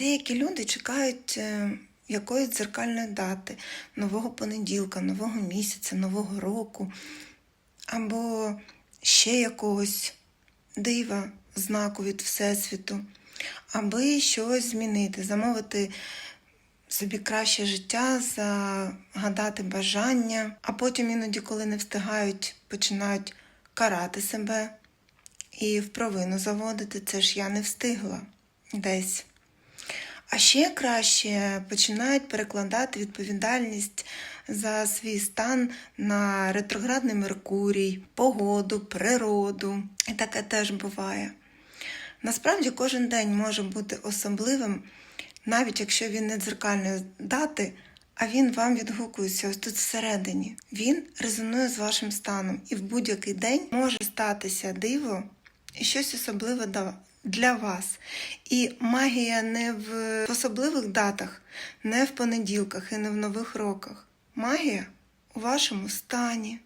Деякі люди чекають е, якоїсь дзеркальної дати, нового понеділка, нового місяця, нового року, або ще якогось дива, знаку від Всесвіту, аби щось змінити, замовити собі краще життя, загадати бажання, а потім іноді, коли не встигають, починають карати себе і в провину заводити. Це ж я не встигла десь. А ще краще починають перекладати відповідальність за свій стан на ретроградний Меркурій, погоду, природу. І таке теж буває. Насправді кожен день може бути особливим, навіть якщо він не дзеркальної дати, а він вам відгукується ось тут всередині. Він резонує з вашим станом, і в будь-який день може статися диво щось особливе для вас. І магія не в особливих датах, не в понеділках і не в нових роках. Магія у вашому стані.